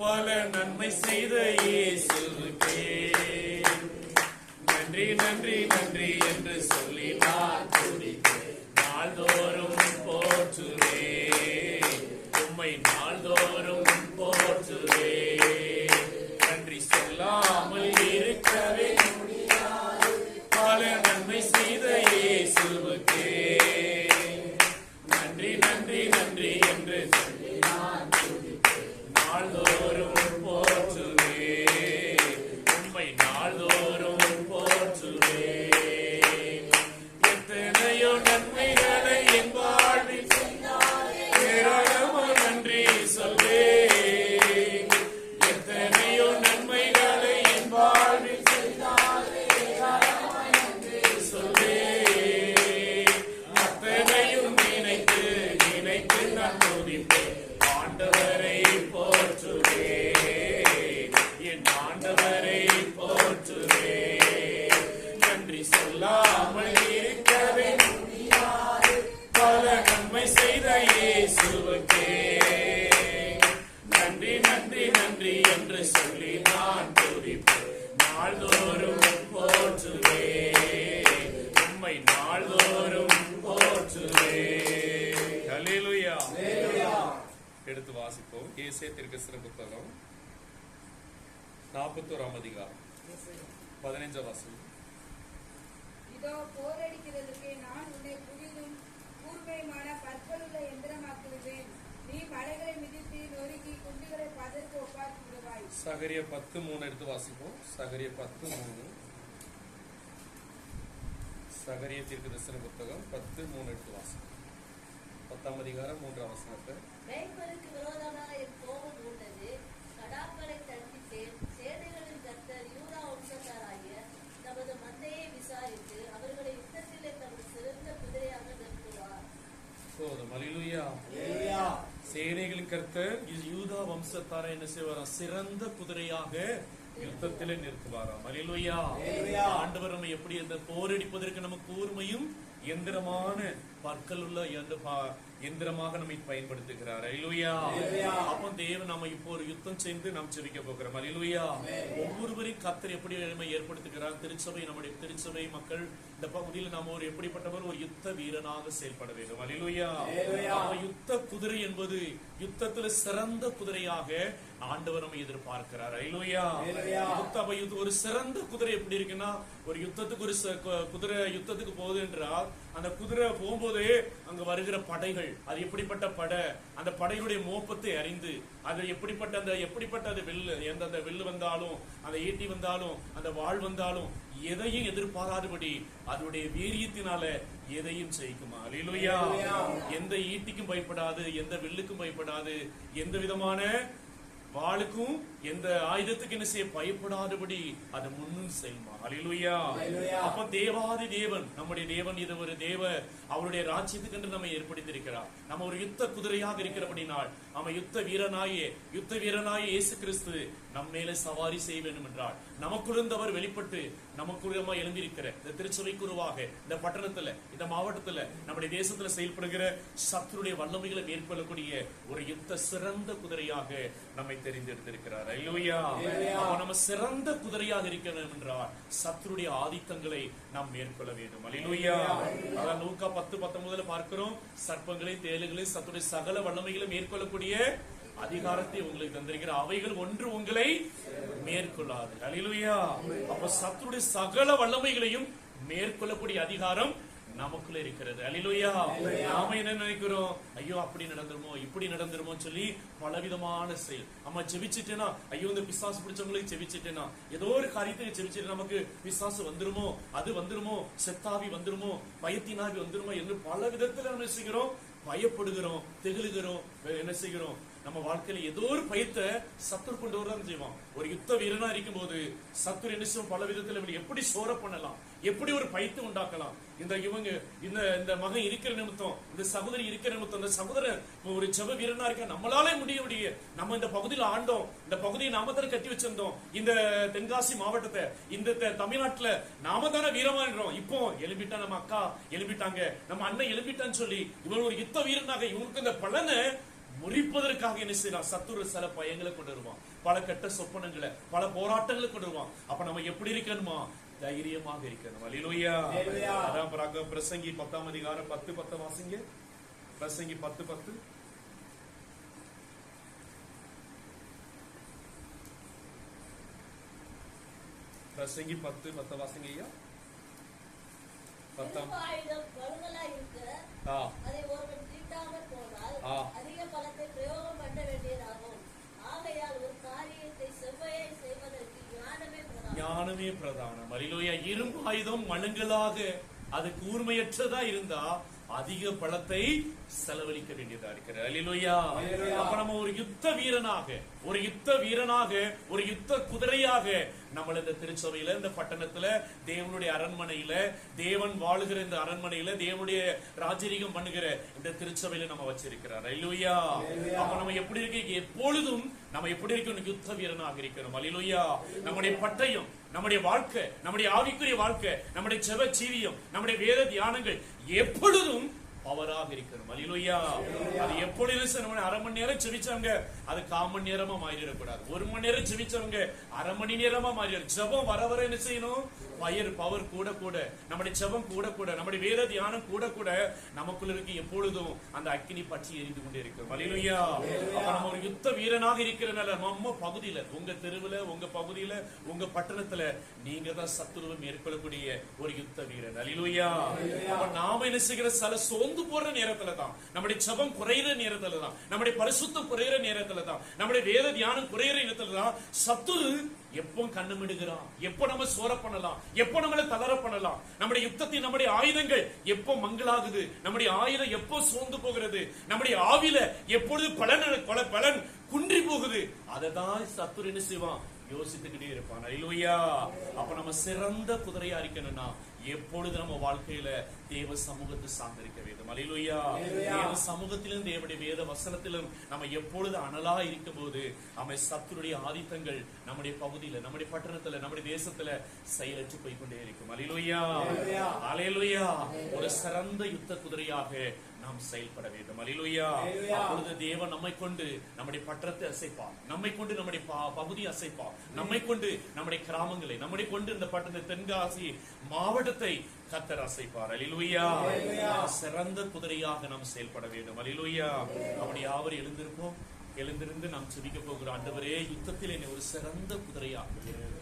பல நன்மை செய்த இயேசுவுக்கே நன்றி நன்றி நன்றி என்று சொல்லினார். போற்றுவே நன்றி என்று சொல்லி நான் துதிப்பேன் நாள்தோறும் போற்றுவே. உம்மை நாள்தோறும் போற்றுவே. ஹalleluya. எடுத்து வாசிப்போம். ஏசே திருக்கசிர புத்தகம். நாற்பத்தோராம் அதிகாரம். பதினைஞ்சாம் வாசகம் இதோ போரடிக்கிறதுக்கு நான் உன்னை புதிதும் கூர்மையுமான பற்பலுள்ள எந்திரமாக்குவேன். சகரிய பத்து மூணு எடுத்து வாசிப்போம். சகரிய பத்து மூணு. சகரிய தீர்க்க தரிசன புத்தகம் பத்து மூணு எடுத்து வாசிப்போம். பத்தாம் அதிகாரம் மூன்றாம் வசனத்தை மேய்ப்பருக்கு விரோதமாக என் கோபம் உள்ளது கடாக்களை தண்டித்தேன் சேனைகளின் கர்த்தர் யூதா வம்சத்தாராகிய தமது மந்தையை விசாரித்து அவர்களை யுத்தத்திலே தமது சிறந்த குதிரையாக நிறுத்துவார் போதும் அலிலுயா சேனைகளின் கர்த்தர் யூதா வம்சத்தார என்ன செய்வாராம் சிறந்த குதிரையாக யுத்தத்திலே நிறுத்துவாராம் அலிலுயா ஆண்டவர் நம்ம எப்படி அந்த போரடிப்பதற்கு நமக்கு கூர்மையும் எந்திரமான பற்கள் உள்ள எந்த பா- எந்திரமாக நம்மை பயன்படுத்துகிறார். அலிலுயா அப்போ தேவன் நம்ம இப்போ ஒரு யுத்தம் செய்து நாம் ஜெபிக்க போகிறோம். அலிலுயா ஒவ்வொருவரையும் கத்தர் எப்படி நம்மை ஏற்படுத்துகிறார்? திருச்சபை நம்முடைய திருச்சபை மக்கள் இந்த பகுதியில் நாம் ஒரு எப்படிப்பட்டவர்? ஒரு யுத்த வீரனாக செயல்பட வேண்டும். அப்ப யுத்த குதிரை என்பது யுத்தத்துல சிறந்த குதிரையாக ஆண்டவர் நம்மை எதிர்பார்க்கிறார். அலிலுயா யுத்த ஒரு சிறந்த குதிரை எப்படி இருக்குன்னா ஒரு யுத்தத்துக்கு ஒரு குதிரை யுத்தத்துக்கு போகுது என்றால் அந்த குதிரை போகும்போதே அங்க வருகிற படைகள் அது எப்படிப்பட்ட படை அந்த படையுடைய மோப்பத்தை அறிந்து அது எப்படிப்பட்ட அந்த எப்படிப்பட்ட அது வில்லு எந்த அந்த வில்லு வந்தாலும் அந்த ஈட்டி வந்தாலும் அந்த வாள் வந்தாலும் எதையும் எதிர்பாராதபடி அதனுடைய வீரியத்தினால எதையும் ஜெயிக்குமா அலிலுயா எந்த ஈட்டிக்கும் பயப்படாது எந்த வில்லுக்கும் பயப்படாது எந்த விதமான வாளுக்கும் எந்த ஆயுதத்துக்கு என்ன செய்ய பயப்படாதபடி அது முன்னும் செல்மா அலிலுயா அப்ப தேவாதி தேவன் நம்முடைய தேவன் இது ஒரு தேவ அவருடைய ராஜ்யத்துக்கு என்று நம்மை ஏற்படுத்தியிருக்கிறார். நம்ம ஒரு யுத்த குதிரையாக இருக்கிறபடினால் நம்ம யுத்த வீரனாயே யுத்த வீரனாய இயேசு கிறிஸ்து நம் மேல சவாரி செய்ய வேண்டும் என்றால் நமக்குள்ளிருந்து அவர் வெளிப்பட்டு நமக்குள்ளமா எழுந்திருக்கிற இந்த திருச்சபைக்கு உருவாக இந்த பட்டணத்துல இந்த மாவட்டத்துல நம்முடைய தேசத்துல செயல்படுகிற சத்துருடைய வல்லமைகளை மேற்கொள்ளக்கூடிய ஒரு யுத்த சிறந்த குதிரையாக நம்மை தெரிந்தெடுத்திருக்கிறார். அப்ப நம்ம சிறந்த குதிரையாக இருக்க வேண்டும் என்றால் சத்துருடைய ஆதிக்கங்களை நாம் மேற்கொள்ள வேண்டும். அல்லேலூயா. அதான் லூக்கா பத்து பத்தொன்பதுல பார்க்கிறோம். சர்ப்பங்களை தேளுகளை சத்துடைய சகல வல்லமைகளை மேற்கொள்ளக்கூடிய அதிகாரத்தை உங்களுக்கு தந்திருக்கிற அவைகள் ஒன்று உங்களை மேற்கொள்ளாது. அல்லேலூயா அப்ப சத்துருடைய சகல வல்லமைகளையும் மேற்கொள்ளக்கூடிய அதிகாரம் நமக்குள்ள இருக்கிறது. அல்லேலூயா நாம என்ன நினைக்கிறோம்? ஐயோ அப்படி நடந்துருமோ இப்படி நடந்துருமோ சொல்லி பலவிதமான செயல். நம்ம ஜெபிச்சிட்டேனா? ஐயோ இந்த பிசாசு பிடிச்சவங்களுக்கு ஜெபிச்சிட்டேனா? ஏதோ ஒரு காரியத்தை ஜெபிச்சுட்டு நமக்கு பிசாசு வந்துருமோ அது வந்துருமோ செத்தாவி வந்துருமோ பயத்தினாவி வந்துருமோ என்று பல விதத்துல நம்ம என்ன செய்கிறோம்? பயப்படுகிறோம் திகழுகிறோம் என்ன செய்கிறோம்? நம்ம வாழ்க்கையில ஏதோ ஒரு பயத்தை சத்துரு கொண்டு வரதான் செய்வான் ஒரு யுத்த வீரனா இருக்கும் போது சத்துரு என்ன செய்வோம்? பல விதத்துல இவனை எப்படி சோர பண்ணலாம்? எப்படி ஒரு பயத்தை உண்டாக்கலாம்? இந்த இவங்க இந்த இந்த மகன் இருக்கிற நிமித்தம் இந்த சகோதரி இருக்கிற நிமித்தம் இந்த சகோதரன் ஒரு செவ வீரனா இருக்க? நம்மளாலே முடிய முடிய நம்ம இந்த பகுதியில ஆண்டோம். இந்த பகுதியை நாம தானே கட்டி வச்சிருந்தோம். இந்த தென்காசி மாவட்டத்தை இந்த த- தமிழ்நாட்டுல நாம தானே வீரமா இப்போ எழுப்பிட்டா நம்ம அக்கா எழுப்பிட்டாங்க நம்ம அண்ணன் எழுப்பிட்டான்னு சொல்லி இவன் ஒரு யுத்த வீரனாக இவனுக்கு இந்த பலனை முறிப்பதற்காக என்ன செய்யலாம் சத்துரு சில பயங்களை கொண்டு வருவான். பல கெட்ட சொப்பனங்களை பல போராட்டங்களை கொண்டு வருவான். அப்ப நம்ம எப்படி இருக்கணுமா? தைரியமாக இருக்கணும். அல்லேலூயா. அதான் பிரசங்கி பத்தாம் அதிகாரம் பத்து பத்து வாசிங்க. பிரசங்கி பத்து பத்து. பிரசங்கி பத்து பத்து வாசிங்க ஐயா. பத்தாம். தீட்டாமல் போனால். அதிக பலத்தை பிரயோகம் பண்ண வேண்டியதாகும். ஆகையால் ஒரு காரியத்தை செவ்வையை செய்வதற்கு ஞானமே பிரதானம். ஞானமே பிரதானம். அல்லேலூயா இரும்பு ஆயுதம் மழுங்கலாக அது கூர்மையற்றதா இருந்தா அதிக பலத்தை செலவழிக்க வேண்டியதா இருக்கிறது. அல்லேலூயா. அப்ப நம்ம ஒரு யுத்த வீரனாக ஒரு யுத்த வீரனாக ஒரு யுத்த குதிரையாக நம்ம இந்த திருச்சபையில இந்த பட்டணத்துல தேவனுடைய அரண்மனையில தேவன் வாழுகிற இந்த அரண்மனையில தேவனுடைய ராஜரீகம் பண்ணுகிற இந்த திருச்சபையில நம்ம வச்சிருக்கிறார். அல்லேலூயா. அப்ப நம்ம எப்படி இருக்க? எப்பொழுதும் நம்ம எப்படி இருக்கணும் யுத்த வீரனாக இருக்கணும் அல்லேலூயா. நம்முடைய பட்டயம் நம்முடைய வாழ்க்கை நம்முடைய ஆவிக்குரிய வாழ்க்கை நம்முடைய செவ ஜீவியம் நம்முடைய வேத தியானங்கள் எப்பொழுதும் பவராக இருக்கணும் அலிலுயா அது எப்பொழுதும் நம்ம அரை மணி நேரம் செவிச்சவங்க அது கால் மணி நேரமா மாறிடக்கூடாது. ஒரு மணி நேரம் செவிச்சவங்க அரை மணி நேரமா மாறிடும் ஜபம் வர வர என்ன செய்யணும்? பயர் பவர் கூட கூட நம்முடைய ஜெபம் கூட கூட நம்முடைய வேத தியானம் கூட கூட நமக்குள்ள இருக்கு எப்பொழுதும் அந்த அக்கினி பற்றி எரிந்து கொண்டே இருக்கிறோம் அல்லேலூயா நம்ம ஒரு யுத்த வீரனாக இருக்கிறனால நம்ம பகுதியில உங்க தெருவுல உங்க பகுதியில உங்க பட்டணத்துல நீங்க தான் சத்துருவை மேற்கொள்ளக்கூடிய ஒரு யுத்த வீரன் அலிலுயா அப்ப நாம என்ன செய்கிற சில சோர்ந்து போற நேரத்துல தான் நம்முடைய ஜெபம் குறையிற நேரத்துல தான் நம்முடைய பரிசுத்தம் குறையிற நேரத்துல தான் நம்முடைய வேத தியானம் குறையிற நேரத்துல தான் சத்துரு எப்போ கண்ணுமிடுகிறான் எப்போ நம்ம சோர பண்ணலாம்? எப்போ நம்மளை தளர பண்ணலாம்? நம்முடைய யுத்தத்தின் நம்முடைய ஆயுதங்கள் எப்போ மங்களாகுது? நம்முடைய ஆயுதம் எப்போ சோர்ந்து போகிறது? நம்முடைய ஆவில எப்பொழுது பலன் கொல பலன் குன்றி போகுது? அதை தான் சத்துரு என்ன செய்வான்? யோசித்துக்கிட்டே இருப்பான். ஐலோயா அப்ப நம்ம சிறந்த குதிரையா இருக்கணும்னா எப்பொழுது நம்ம வாழ்க்கையில தேவ சமூகத்தை சார்ந்திருக்க வேண்டும்? அலையிலுயா தேவ சமூகத்திலும் தேவனுடைய வேத வசனத்திலும் நம்ம எப்பொழுது அனலா இருக்கும் போது நம்ம சத்துருடைய ஆதித்தங்கள் நம்முடைய பகுதியில நம்முடைய பட்டணத்துல நம்முடைய தேசத்துல செயலற்று போய்க்கொண்டே இருக்கும். அலையிலுயா அலையிலுயா ஒரு சிறந்த யுத்த குதிரையாக நாம் செயல்பட வேண்டும். அலையிலுயா அப்பொழுது தேவன் நம்மை கொண்டு நம்முடைய பட்டணத்தை அசைப்பார். நம்மை கொண்டு நம்முடைய பகுதி அசைப்பார். நம்மை கொண்டு நம்முடைய கிராமங்களை நம்முடைய கொண்டு இந்த பட்டண தென்காசி மாவட்டத்தை கத்தர் அசைப்பார். அலிலுயா சிறந்த குதிரையாக நாம் செயல்பட வேண்டும். அலிலுயா அப்படி யாவர் எழுந்திருப்போம்? எழுந்திருந்து நாம் செபிக்க போகிறோம் ஆண்டவரே யுத்தத்தில் என்னை ஒரு சிறந்த குதிரையா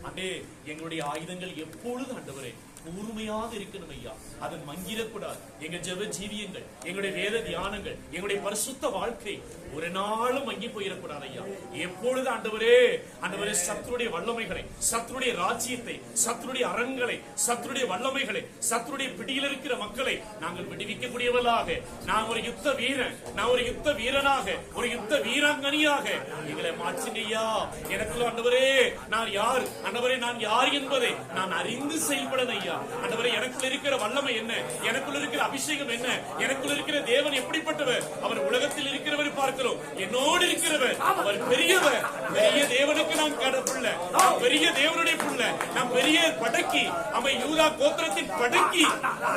அண்டே எங்களுடைய ஆயுதங்கள் எப்பொழுது ஆண்டவரே கூர்மையாக இருக்கணும் ஐயா. அதை மங்கிடக்கூடாது. எங்க ஜெப ஜீவியங்கள் எங்களுடைய வேத தியானங்கள் எங்களுடைய பரிசுத்த வாழ்க்கை ஒரு நாளும் மங்கி போயிடக்கூடாது ஐயா. எப்பொழுது ஆண்டவரே ஆண்டவரே சத்துருடைய வல்லமைகளை சத்துருடைய ராஜ்யத்தை சத்துருடைய அரண்களை சத்துருடைய வல்லமைகளை சத்துருடைய பிடியில் இருக்கிற மக்களை நாங்கள் விடுவிக்கக்கூடியவர்களாக நான் ஒரு யுத்த வீரன் நான் ஒரு யுத்த வீரனாக ஒரு யுத்த வீராங்கனியாக எங்களை மாற்றுங்க ஐயா. எனக்குள்ள ஆண்டவரே நான் யார்? ஆண்டவரே நான் யார் என்பதை நான் அறிந்து செயல்படணும் ஐயா ஆண்டவரே எனக்குள்ள இருக்கிற வல்லமை என்ன? எனக்குள்ள இருக்கிற அபிஷேகம் என்ன? எனக்குள்ள இருக்கிற தேவன் எப்படிப்பட்டவர்? அவர் உலகத்தில் இருக்கிறவர் பார்க்கிறோம். என்னோடு இருக்கிறவர். அவர் பெரியவர். பெரிய தேவனுக்கு நாம் கடப்புள்ள நாம் பெரிய தேவனுடைய புள்ள. நாம் பெரிய படக்கி. அவை யூதா கோத்திரத்தின் படக்கி.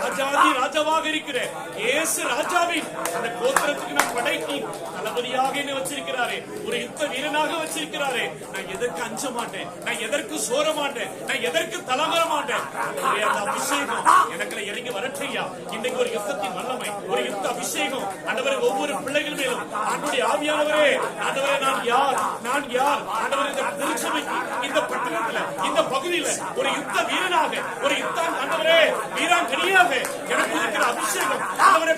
ராஜாதி ராஜாவாக இருக்கிற இயேசு ராஜாவின் அந்த கோத்திரத்துக்கு நாம் படைக்கி தளபதியாக என்ன வச்சிருக்கிறாரே? ஒரு யுத்த வீரனாக வச்சிருக்கிறாரே. நான் எதற்கு அஞ்ச மாட்டேன்? நான் எதற்கு சோர மாட்டேன்? நான் எதற்கு தலவர மாட்டேன்? அந்த அபிஷேகம். எனக்குள்ள இறங்கி வரட்டையா? இன்னைக்கு ஒரு யுத்தத்தின் வல்லமை ஒரு யுத்த அபிஷேகம். ஆண்டவரே ஒவ்வொரு பிள்ளைகள் மேலும் ஆண்டுடைய ஆவியானவரே ஆண்டவரே நான் யார்? நான் யார்? ஆண்டவரே இந்த திருச்சபைக்கு இந்த பட்டணத்துல இந்த பகுதியில ஒரு யுத்த வீரனாக ஒரு யுத்த ஆண்டவரே வீராங்கனியாக எனக்கு இருக்கிற அபிஷேகம். ஆண்டவரே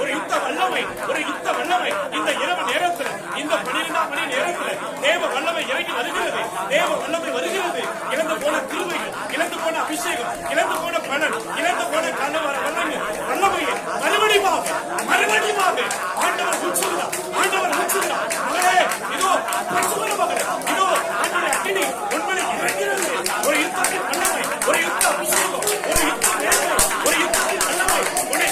ஒரு யுத்த வல்லமை ஒரு யுத்த வல்லமை இந்த இரவு நேரத்துல இந்த பன்னிரெண்டாம் மணி நேரத்துல தேவ வல்லமை இறங்கி வருகிறது தேவ வல்லமை வருகிறது இழந்து போன கிருபைகள் இழந்து போன அபிஷேகம் இழந்து போன பலன் இழந்து போன கண்ண வல்லமை வல்லமையை மறுபடியுமாக மறுபடியுமாக ஆண்டவர் உச்சுகிறார் ஆண்டவர் உச்சுகிறார் மகளே இதோ பசுமர மகளே இதோ ஆண்டவர் அக்கினி உண்மையை இறங்கிறது ஒரு யுத்தத்தின் வல்லமை ஒரு யுத்த அபிஷேகம் ஒரு யுத்த வேலை ஒரு யுத்தத்தின் வல்லமை உன்னை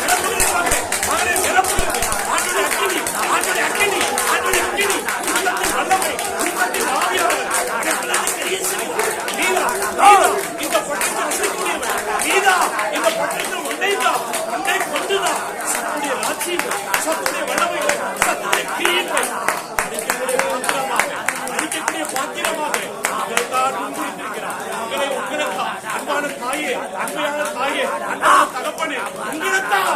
நிரப்புகிறது. மகனே நிரப்புகிறது ஆண்டவருடைய அக்கினி ஆண்டவருடைய அக்கினி ஆண்டவருடைய அக்கினி உள்ளத்தின் வல்லமை உள்ளத்தின் ஆவியானவர் இந்த உலகத்தை இயேசுவின் நீதான், நீதான் இந்த பட்டத்தை வசக்கூடியவன். நீ அன்பையான தாயே அன்பான தகப்பனே உங்களிடத்தான்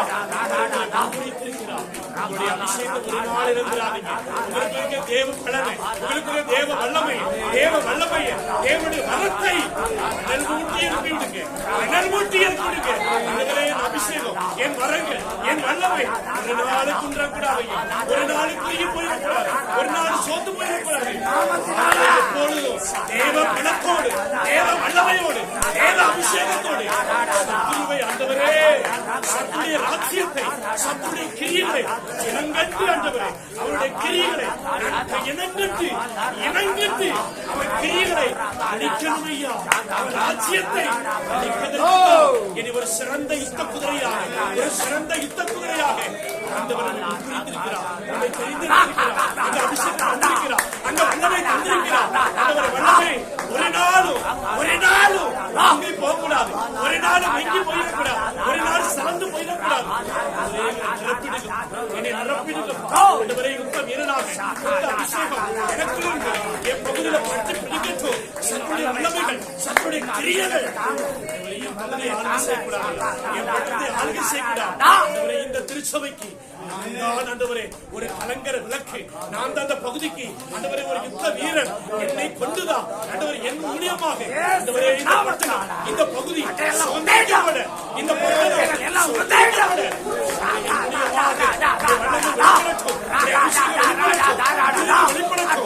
குறித்திருக்கிறார் உங்களுடைய அபிஷேகம் ஒரு நாள் இருக்கிறாதீங்க உங்களுக்கு இருக்க தேவ பலனை உங்களுக்கு இருக்க தேவ வல்லமை தேவ வல்லமை தேவனுடைய வரத்தை அனல் மூட்டி எழுப்பி விடுங்க அனல் மூட்டி எழுப்பி விடுங்க இதுகளே என் அபிஷேகம் என் வரங்கள் என் வல்லமை ஒரு நாள் குன்றக்கூடாது ஒரு நாள் குறுகி போயிடக்கூடாது ஒரு நாள் சோத்து போயிடக்கூடாது எப்பொழுதும் தேவ பலத்தோடு தேவ வல்லமையோடு தேவ அபிஷேகத்தோடு சத்துருவை ஆண்டவரே சத்துடைய ராஜ்யத்தை சத்துடைய இனங்கட்டு ஆண்டவரே அவருடைய கிரியைகளை இனங்கட்டு இனங்கட்டு அவர் கிரியைகளை அழிக்கணும் ஐயா அவர் ராஜ்யத்தை அழிப்பதற்கு இனி ஒரு சிறந்த யுத்த குதிரையாக ஒரு சிறந்த யுத்த குதிரையாக ஆண்டவர் நம்மை புரிந்திருக்கிறார் நம்மை தெரிந்திருக்கிறார் அந்த அபிஷேகம் தந்திருக்கிறார் அந்த வல்லமை தந்திருக்கிறார் ஆண்டவரே வல்லமை ஒரு நாளும் ஒரு நாளும் வாங்கி போகக்கூடாது ஒரு நாளும் எங்கி போயிடக்கூடாது ஒரு நாள் சலந்து போயிடக்கூடாது அதே நிரப்பிடுங்க என்னை நிரப்பிடுங்க ஆண்டவரே யுத்த வீரனாக என் பகுதியில பட்டு பிடிக்கட்டும் சத்துடைய வல்லமைகள் சத்துடைய என் பகுதியை ஆளுகை செய்யக்கூடாது என் ஆளுகை செய்யக்கூடாது இந்த திருச்சபைக்கு நான் ஆண்டவரே ஒரு கலங்கர விளக்கு. நான் தான் அந்த பகுதிக்கு ஆண்டவரே ஒரு யுத்த வீரன் என்னை கொண்டுதான் ஆண்டவரே என் மூலியமாக. ஆண்டவரே இந்த இந்த பகுதி இந்த வெளிப்படட்டும்.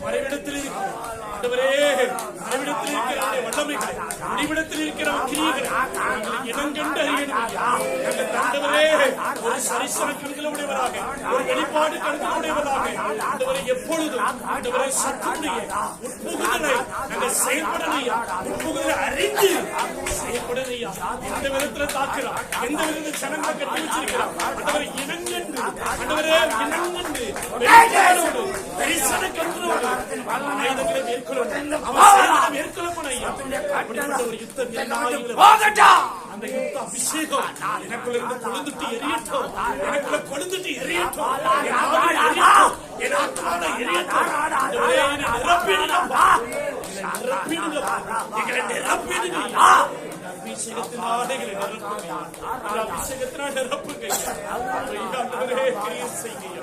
மறைவிடத்தில் இருக்கிறார் ஆண்டவரே மறைவிடத்தில் இருக்கிற வல்லமைகளை அறிவிடத்தில் இருக்கிற கிரியைகளை நாங்கள் இனங்கண்டு அறியணும் ஒரு சரிசன கண்களுடையவராக ஒரு வெளிப்பாடு கண்களுடையவராக ஆண்டவரை எப்பொழுதும் ஆண்டவரை சத்துடைய உட்புகுதலை நாங்கள் செயல்படலையா உட்புகுதலை அறிந்து செயல்படலையா எந்த விதத்துல தாக்குறோம்? எந்த விதத்தில் சனங்களை கட்டி வச்சிருக்கிறோம்? ஆண்டவரை இனங்கண்டு ஆண்டவரே இனங்கண்டு வெளிப்பாடோடு தரிசன கண்களோடு ஆயுதங்களை மேற்கொள்ளணும் அவர் செயல்களை மேற்கொள்ளப்படும் ஐயா அப்படிப்பட்ட ஒரு யுத்த வீரனாக போகட்டும் அந்த யுத்த அபிஷேகம் எனக்குள்ள இருந்து கொழுந்துட்டு எரியட்டும். எனக்குள்ள கொழுந்துட்டு எரியட்டும். என் ஆவியில எரியட்டும். நிரப்பிடுங்கப்பா. என்னை நிரப்பிடுங்கப்பா. எங்களை நிரப்பிடுங்கய்யா. இந்த அபிஷேகத்தினால எங்களை நிரப்புங்க. அபிஷேகத்தினால் நிரப்புங்க. செய்யுங்க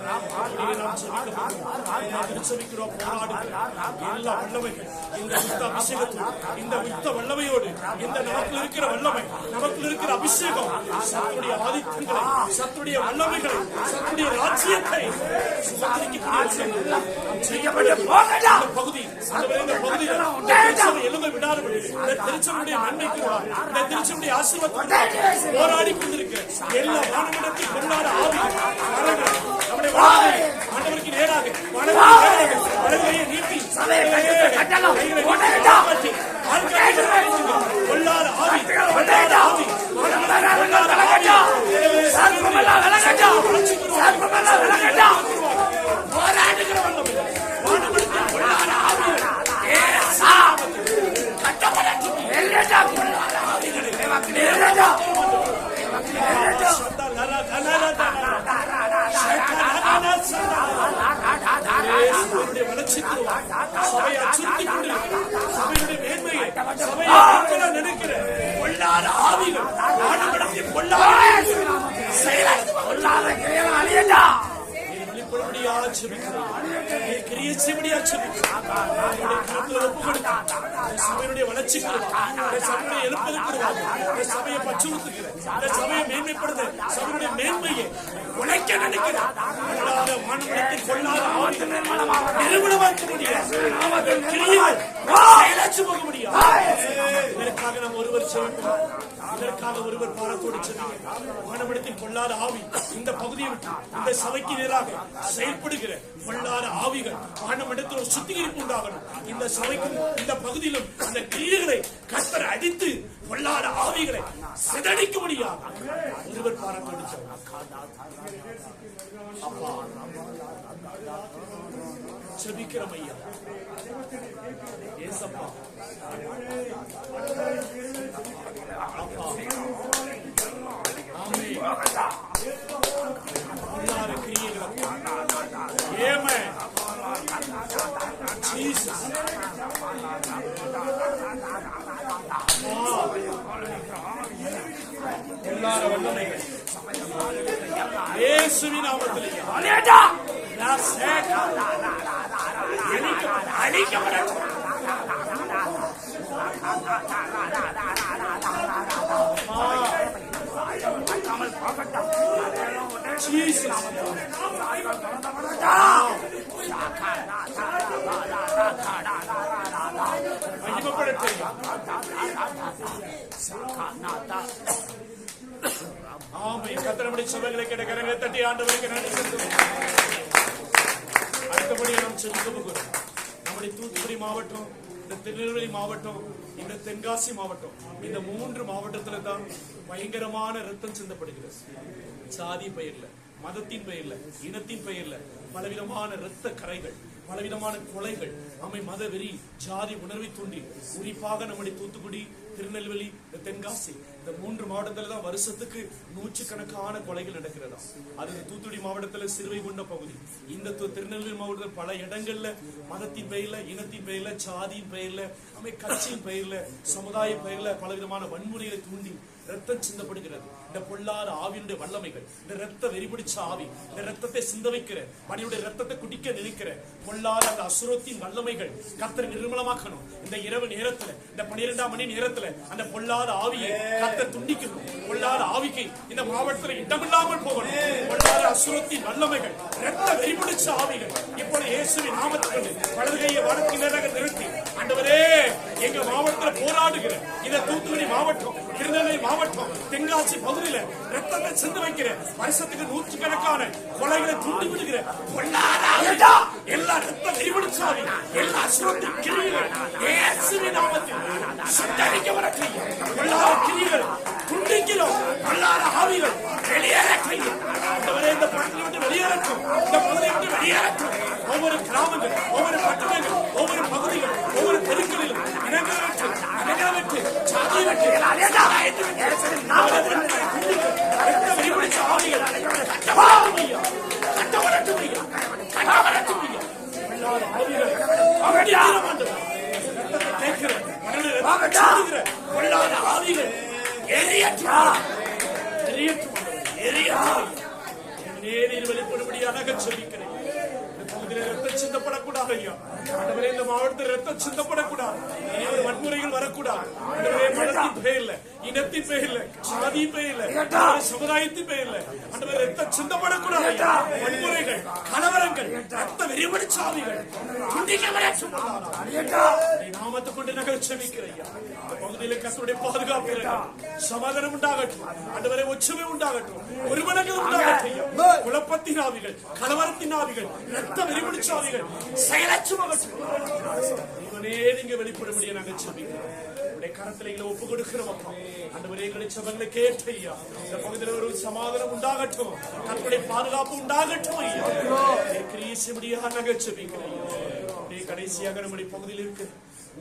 எல்லா வல்லமைகள் இந்த யுத்த இந்த யுத்த வல்லமையோடு இந்த இருக்கிற வல்லமை இருக்கிற அபிஷேகம் சத்துடைய சத்துடைய வல்லமைகளை சத்துடைய ராஜ்யத்தை பகுதி விடாதபடி இந்த போராடி கொண்டிருக்கிற எல்லா வானமிடத்தில் கொண்டாட ஆவி ஆண்டவருக்கு நேராக வலதுகை நேராக வலதுகையை நீட்டி கட்டளம். கொள்ளாத ஆவி கொள்ளாத ஆவி வல்லமை வானமிடத்தில் கொள்ளாத ஆவி கட்டப்படட்டும் எல்லட்டும் எல்லட்டும் சந்தா லரா கனரா தனரா சகலகன சந்தா சபையுடைய வளர்ச்சிக்கு சபையை அச்சுறுத்திக் கொண்டிருக்கிற சபையுடைய மேன்மையை சபையை மக்கள நினைக்கிற கொள்ளாத ஆவிகள் வானமிடத்தில் கொள்ளாத ஆவிகள் பொல்லாத கிரியைகள் அழியட்டும் வெளிப்படும்படியா செபிக்கிறோம் கிரியை செய்படியா செபிக்கிறோம் உங்களுடைய கருத்துல ஒப்பு கொடுக்கிறோம் இந்த சபையினுடைய வளர்ச்சிக்கு வருவாங்க இந்த சபையுடைய எழுப்பதுக்கு வருவாங்க இந்த சபையை பச்சுறுத்துகிற இந்த சபையை மேன்மைப்படுத்த சபையுடைய மேன்மையை உழைக்க நினைக்கிற கொள்ளாத மாணவனத்தில் கொள்ளாத ஆவிகள் நிறுவனமாக்க முடியாது போக முடியாது இதற்காக நாம் ஒருவர் இதற்காக ஒருவர் பாரத்தோடு செல்லுங்கள் மாணவனத்தில் ஆவி இந்த பகுதியை விட்டு இந்த சபைக்கு நேராக செயல்படுகிற கொள்ளாத ஆவிகள் மாணவனத்தில் ஒரு சுத்திகரிப்பு உண்டாகணும் இந்த சபைக்கும் இந்த பகுதியிலும் இந்த கிரியைகளை கத்தர் அடித்து கொள்ளாத ஆவிகளை சிதறிக்க முடியாது ஒருவர் பாரத்தோடு அப்பா ஜெபிக்கிறோம் ஐயா ஏசப்பா அப்பா ஆமென் பொல்லாத கிரியைகளை Amen. Jesus. எல்லார வல்லமைகள் இயேசுவின் நாமத்திலே அழியட்டா நான் சேக அழிக்கப்படட்டும் சபைகளை கேட்ட தட்டி ஆண்டவருக்கு நன்றி செலுத்துவோம். அடுத்தபடியாக நாம் செலுத்த போகிறோம் நம்முடைய தூத்துக்குடி மாவட்டம் இந்த திருநெல்வேலி மாவட்டம் இந்த தென்காசி மாவட்டம் இந்த மூன்று மாவட்டத்துல தான் பயங்கரமான ரத்தம் சிந்தப்படுகிறது. சாதி பெயர்ல மதத்தின் பெயர்ல இனத்தின் பெயர்ல பலவிதமான இரத்த கரைகள் பலவிதமான கொலைகள் அமை மத வெறி ஜாதி உணர்வை தூண்டி குறிப்பாக நம்முடைய தூத்துக்குடி திருநெல்வேலி இந்த தென்காசி இந்த மூன்று மாவட்டத்துல தான் வருஷத்துக்கு நூற்றுக்கணக்கான கொலைகள் நடக்கிறதா? அது தூத்துக்குடி மாவட்டத்துல சிறுவை கொண்ட பகுதி. இந்த திருநெல்வேலி மாவட்டத்தில் பல இடங்கள்ல மதத்தின் பெயர்ல இனத்தின் பெயர்ல சாதியின் பெயர்ல அமை கட்சியின் பெயர்ல சமுதாய பெயர்ல பலவிதமான வன்முறைகளை தூண்டி ரத்தம் சிந்தப்படுகிறது. இந்த பொல்லாத ஆவியினுடைய வல்லமைகள் இந்த ரத்த வெறிபிடிச்ச ஆவி இந்த ரத்தத்தை சிந்த வைக்கிற மனிதனுடைய ரத்தத்தை குடிக்க நினைக்கிற பொல்லாத அந்த அசுரத்தின் வல்லமைகள் கத்தரை நிர்மலமாக்கணும். இந்த இரவு நேரத்துல இந்த பன்னிரெண்டாம் மணி நேரத்துல அந்த பொல்லாத ஆவியை கத்தர் துண்டிக்கணும். கொள்ளாத ஆவிக்கு இந்த மாவட்டத்துல இடமில்லாமல் போகணும். கொள்ளாத அசுரத்தின் வல்லமைகள் ரத்த வெறிபிடிச்ச ஆவிகள் இப்பொழுது இயேசுவின் நாமத்துக்கு வலது கையை வடக்கு நேராக நிறுத்தி ஆண்டவரே எங்க மாவட்டத்தில் போராடுகிற இந்த தூத்துக்குடி மாவட்டம் திருநெல்வேலி மாவட்டம் தென்காசி பகுதியில ரத்தத்தை சிந்து வைக்கிற வருஷத்துக்கு நூற்றுக்கணக்கான கொலைகளை தூண்டி விடுகிற பொல்லாத எல்லா ரத்த எல்லா அசுரத்தின் கிரிகள் இயேசுவின் நாமத்தில். சுட்டரிக்கப்பட செய்யும் பொல்லாத கிரிகள் துண்டிக்கிறோம் பொல்லாத ஆவிகள் வெளியேற செய்யும் ஆண்டவரே இந்த பகுதியை விட்டு வெளியேறட்டும். இந்த பகுதியை விட்டு வெளியேறட்டும். ஒவ்வொரு கிராமங்கள் ஒவ்வொரு பட்டணங்கள் ஒவ்வொரு பகுதிகள் ஒவ்வொரு தெருக்களிலும் இனங்களை விட்டு இனங்களை விட்டு ஜாதியை விட்டு ரத்த வெறிபிடிச்ச ஆவிகள். கட்டப்படட்டும் ஐயா. கட்டப்படட்டும் ஐயா. கட்டப்படட்டும் ஐயா. பொல்லாத ஆவிகள் அவதியாரம் ஆண்டவரே. ரத்தத்தை கேட்கிற, மனதில் பொல்லாத ஆவிகள். எரியட்டும். எரியட்டும் ஆண்டவரே. நேரில் வெளிப்படும்படியாக சொல்லிக்கிறேன் ரத்தம் சிந்தப்படக்கூடாது ஐயா. இந்த மாவட்டத்தில் ரத்தம் சிந்தப்படக்கூடாது இனி ஒரு வன்முறைகள் வரக்கூடாது ஆண்டவரே மதத்தின் பெயர்ல இனத்தின் பெயர்ல சாதியின் பெயர்ல சமுதாயத்தின் பெயர்ல. ஆண்டவரே ரத்தம் சிந்தப்படக்கூடாது. வன்முறைகள் கலவரங்கள் ரத்த வெறிபடி துண்டிக்கப்பட நாமத்தை கொண்டு நகர் செமிக்கிறேன் பகுதியில் கத்தருடைய பாதுகாப்பு. சமாதானம் உண்டாகட்டும். ஆண்டவரே ஒற்றுமை உண்டாகட்டும். ஒருவனங்கள் உண்டாகட்டும். குழப்பத்தின் ஆவிகள் கலவரத்தின் ஆவிகள் ரத்த வெறிபிடிச்ச ஆவிகள் செயலற்றுமாகட்டும் இவனே நீங்க வெளிப்படும்படியா நாங்கள் செபிக்கிறோம் உடைய கரத்துல எங்களை ஒப்பு கொடுக்கிறோம் அப்பா. ஆண்டவரே எங்களை சபங்களை கேட்டு ஐயா. இந்த பகுதியில் ஒரு சமாதானம் உண்டாகட்டும். கத்தருடைய பாதுகாப்பு உண்டாகட்டும் ஐயா. கிரீசபடியாக நாங்கள் செபிக்கிறோம் ஐயா. அப்படியே கடைசியாக நம்முடைய பகுதியில் இருக்கு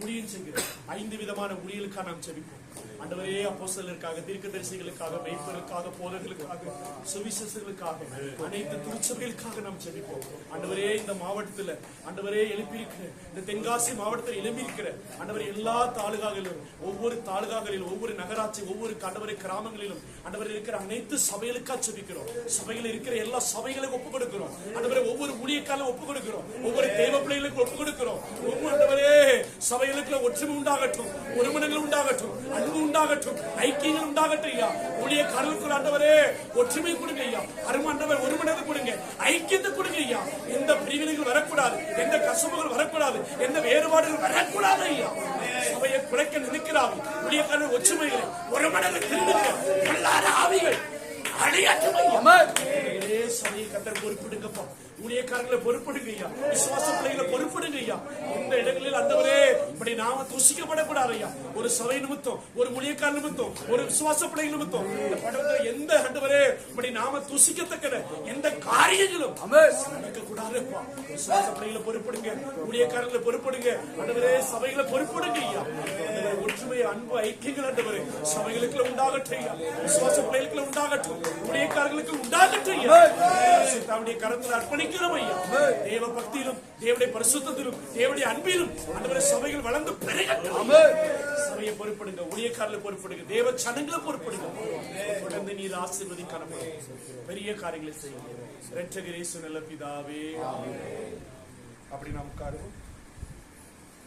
ஊழியம் செய்கிற ஐந்து விதமான ஊழியலுக்காக நாம் செபிப்போம் ஆண்டவரே அப்போஸ்தலருக்காக தீர்க்கதரிசிகளுக்காக மெய்ப்பர்களுக்காக போதர்களுக்காக சுவிசேஷர்களுக்காக அனைத்து திருச்சபைகளுக்காக நாம் செபிப்போம் ஆண்டவரே இந்த மாவட்டத்துல ஆண்டவரே எழுப்பியிருக்கிற இந்த தென்காசி மாவட்டத்தில் எழுப்பியிருக்கிற ஆண்டவரே எல்லா தாலுகாகளிலும் ஒவ்வொரு தாலுகாகளிலும் ஒவ்வொரு நகராட்சி ஒவ்வொரு ஆண்டவரே கிராமங்களிலும் ஆண்டவரே இருக்கிற அனைத்து சபைகளுக்காக செபிக்கிறோம் சபையில் இருக்கிற எல்லா சபைகளுக்கும் ஒப்பு கொடுக்கிறோம் ஆண்டவரே ஒவ்வொரு ஊழியக்காலும் ஒப்பு கொடுக்கிறோம் ஒவ்வொரு தேவ பிள்ளைகளுக்கும் ஒப்பு கொடுக்கிறோம் ஒவ்வொரு ஆண்டவரே சபைகளுக்கு ஒற்றுமை உண்டாகட்டும் ஒருமனங்கள் உண்டாகட்டும் அன்பு உண்டாகட்டும். ஐக்கியங்கள் உண்டாகட்டும் ஐயா. ஊழிய கடலுக்குள் ஆண்டவரே ஒற்றுமை கொடுங்க ஐயா. அருமை ஆண்டவர் ஒருமனத்தை கொடுங்க. ஐக்கியத்தை கொடுங்க ஐயா. எந்த பிரிவினைகள் வரக்கூடாது எந்த கசப்புகள் வரக்கூடாது எந்த வேறுபாடுகள் வரக்கூடாது ஐயா. சபையை குறைக்க நினைக்கிறார்கள். ஊழியக்காரர் ஒற்றுமைகளை ஒரு மனதை திரும்புங்க பொல்லாத ஆவிகள் இதே சபையை கத்தர் பொறுப்பிடுங்கப்பா. ஊழியக்காரங்களை பொறுப்படுங்க ஐயா விசுவாச பிள்ளைகளை பொறுப்படுங்க ஐயா இந்த இடங்களில் அந்தவரே இப்படி நாம தூசிக்கப்படக்கூடாது ஐயா ஒரு சபை நிமித்தம் ஒரு ஊழியக்கார நிமித்தம் ஒரு விசுவாச பிள்ளை நிமித்தம் இந்த படத்துல எந்த ஆண்டவரே இப்படி நாம தூசிக்கத்தக்கத எந்த காரியங்களும் நடக்க கூடாதுப்பா விசுவாச பிள்ளைகளை பொறுப்படுங்க ஊழியக்காரங்களை பொறுப்படுங்க ஆண்டவரே சபைகளை பொறுப்படுங்க ஐயா ஒற்றுமை அன்பு ஐக்கியங்கள் ஆண்டவரே சபைகளுக்கு உண்டாகட்டும் ஐயா. விசுவாச பிள்ளைகளுக்கு உண்டாகட்டும் ஊழியக்காரர்களுக்கு உண்டாகட்டும் ஐயா. அவருடைய கரத்தில் இருக்கிறோம் ஐயா தேவ பக்தியிலும் தேவடைய பரிசுத்தத்திலும் தேவடைய அன்பிலும் ஆண்டவரே சபைகள் வளர்ந்து பெருகட்டும். சபையை பொறுப்படுங்க ஊழியக்காரர்களை பொறுப்படுங்க தேவ சனங்களை பொறுப்படுங்க தொடர்ந்து நீர் ஆசீர்வதி காணப்படும் பெரிய காரியங்களை செய்யுங்க. இரட்சகரேசு நல்ல பிதாவே. அப்படி நாம் உட்காருவோம்.